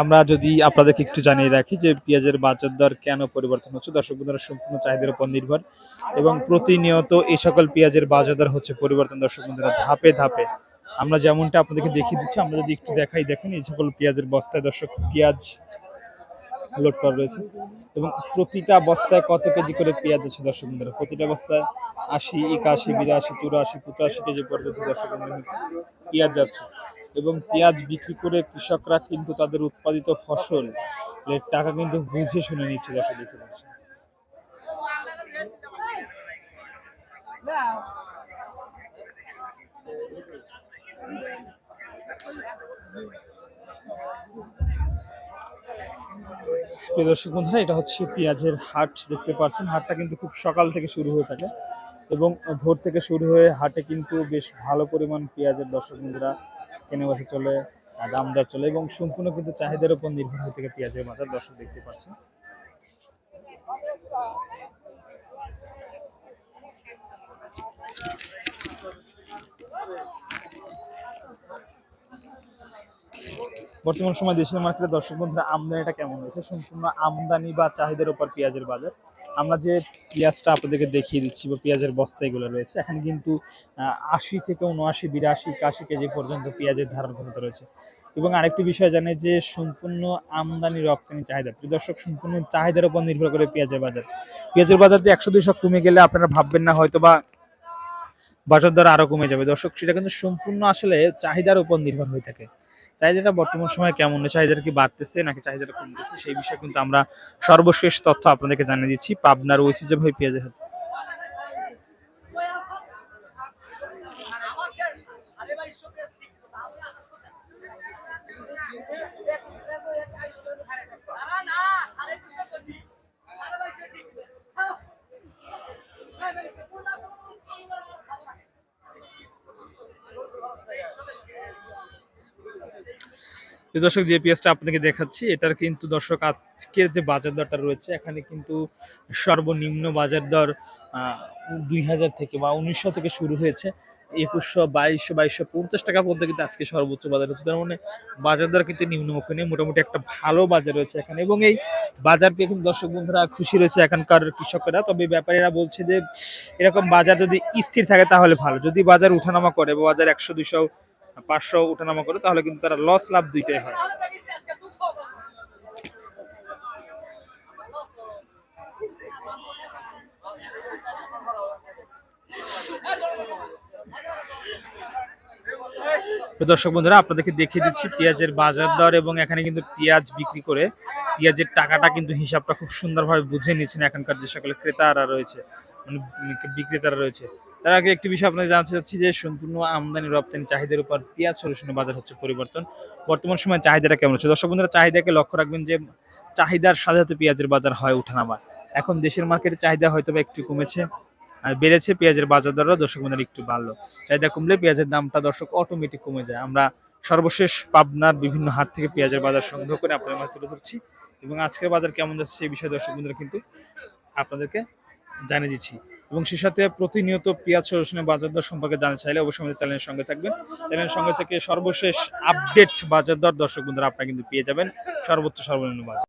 আমরা যদি আপনাদেরকে একটু জানিয়ে রাখি যে পেঁয়াজের বাজার দর কেন পরিবর্তন হচ্ছে? দর্শক বন্ধুরা, সম্পূর্ণ চাহিদার উপর নির্ভর এবং প্রতিনিয়ত এই সকল পেঁয়াজের বাজার দর হচ্ছে পরিবর্তন। দর্শক বন্ধুরা, ধাপে ধাপে আমরা যেমনটা আপনাদেরকে দেখিয়ে দিচ্ছি, আমরা যদি একটু দেখাই, দেখেন এই সকল পেঁয়াজের বস্তায় দর্শক পেঁয়াজ লোড করা রয়েছে এবং প্রতিটা বস্তায় কত কেজি করে পেঁয়াজ আছে দর্শক বন্ধুরা? প্রতিটা বস্তায় আশি, একাশি, বিরাশি, চুরাশি, পঁচাশি কেজি পর্যন্ত দর্শক বন্ধুরা পেঁয়াজ যাচ্ছে। এবং পেঁয়াজ বিক্রি করে কৃষকরা কিন্তু তাদের উৎপাদিত ফসল এর টাকা কিন্তু বুঝে শুনে নিচ্ছে দর্শক দেখতে পাচ্ছি। দর্শক বন্ধুরা, এটা হচ্ছে পেঁয়াজের হাট, দেখতে পাচ্ছেন। হাটটা কিন্তু খুব সকাল থেকে শুরু হয়ে থাকে এবং ভোর থেকে শুরু হয়ে হাটে কিন্তু বেশ ভালো পরিমাণ পেঁয়াজের দর্শক বন্ধুরা কেনে বসে চলে দাম দর চলে এবং সম্পূর্ণ কিন্তু চাহিদার উপর নির্ভর থাকে পেঁয়াজের বাজার, দর্শক দেখতে পাচ্ছেন। বর্তমান সময় দেশের মার্কেটে দর্শক বন্ধুরা, আমদানিটা কেমন হয়েছে? সম্পূর্ণ আমদানি বা চাহিদার উপর পেঁয়াজের বাজার। আমরা যে পেঁয়াজটা আপনাদেরকে দেখিয়ে দিচ্ছি বা পেঁয়াজের বস্তা এগুলো রয়েছে, এখানে কিন্তু আশি থেকে উনআশি, বিরাশি, একাশি কেজি পর্যন্ত পেঁয়াজের ধারণ ক্ষমতা রয়েছে। এবং আরেকটি বিষয় জানে যে সম্পূর্ণ আমদানি, রপ্তানি, চাহিদা। প্রিয় দর্শক, সম্পূর্ণ চাহিদার উপর নির্ভর করে পেঁয়াজের বাজার। পেঁয়াজের বাজার দিয়ে একশো দুইশো কমে গেলে আপনারা ভাববেন না হয়তো বা বাজার দর আরও কমে যাবে। দর্শক, সেটা কিন্তু সম্পূর্ণ আসলে চাহিদার উপর নির্ভর হয়ে থাকে। চাহিদাটা বর্তমান সময়ে কেমন? চাহিদাটা কি বাড়তেছে নাকি চাহিদাটা কমতেছে? সেই বিষয়ে কিন্তু আমরা সর্বশেষ তথ্য আপনাদেরকে জানিয়ে দিচ্ছি। পাবনার ঐতিহ্যবাহী পেঁয়াজের হাট প্রিয় দর্শক যে পেঁয়াজটা আপনাকে দেখাচ্ছি, এটার কিন্তু দর্শক আজকের যে বাজার দরটা রয়েছে, এখানে কিন্তু সর্বনিম্ন বাজার দর দুই হাজার থেকে বা উনিশশো থেকে শুরু হয়েছে। একুশশো, বাইশশো বাইশশো পঞ্চাশ টাকা পর্যন্ত কিন্তু আজকে সর্বোচ্চ বাজার হচ্ছে। তার মানে বাজার দর কিন্তু নিম্নমুখী নেই, মোটামুটি একটা ভালো বাজার রয়েছে এখানে। এবং এই বাজার পেয়ে কিন্তু দর্শক বন্ধুরা খুশি রয়েছে এখানকার কৃষকেরা। তবে ব্যাপারীরা বলছে যে, এরকম বাজার যদি স্থির থাকে তাহলে ভালো। যদি বাজার উঠানামা করে বা বাজার একশো, দুশো পাঁচশো উঠানামা করে, তাহলে কিন্তু তারা লস লাভ দুইটাই হয়। দর্শক বন্ধুরা, আপনাদেরকে দেখিয়ে দিচ্ছি পেঁয়াজের বাজার দর এবং এখানে কিন্তু পেঁয়াজ বিক্রি করে পেঁয়াজের টাকাটা কিন্তু হিসাবটা খুব সুন্দরভাবে বুঝে নিয়েছেন এখানকার যে সকল ক্রেতারা রয়েছে মানে বিক্রেতারা রয়েছে। তার আগে একটি বিষয় আপনাকে জানতে চাচ্ছি যে সম্পূর্ণ আমদানি রপ্তানি চাহিদার উপর পেঁয়াজ সলিউশনের বাজার হচ্ছে পরিবর্তন। বর্তমান সময় চাহিদাটা কেমন হচ্ছে? দর্শক বন্ধুরা, চাহিদাকে লক্ষ্য রাখবেন যে চাহিদার সাথে সাথে পেঁয়াজের বাজার হয় ওঠানামা এখন দেশের মার্কেটে চাহিদা হয়তো একটু কমেছে, আর বেড়েছে, পেঁয়াজের বাজার দরও দর্শক বন্ধুরা একটু বাড়লো। চাহিদা কমলে পেঁয়াজের দামটা দর্শক অটোমেটিক কমে যায়। আমরা সর্বশেষ পাবনার বিভিন্ন হাট থেকে পেঁয়াজের বাজার সংগ্রহ করে আপনাদের মাঝে তুলে ধরছি এবং আজকের বাজার কেমন যাচ্ছে সেই বিষয়ে দর্শক বন্ধুরা কিন্তু আপনাদেরকে জানিয়ে দিচ্ছি। এবং সে সাথে প্রতিনিয়ত পেঁয়াজ, রসুনের বাজার দর সম্পর্কে জানতে চাইলে অবশ্যই আমাদের চ্যানেলের সঙ্গে থাকবেন। চ্যানেলের সঙ্গে থেকে সর্বশেষ আপডেট বাজার দর দর্শক বন্ধুরা আপনারা কিন্তু পেয়ে যাবেন। সর্বোচ্চ সর্বনিম্ন বাজার।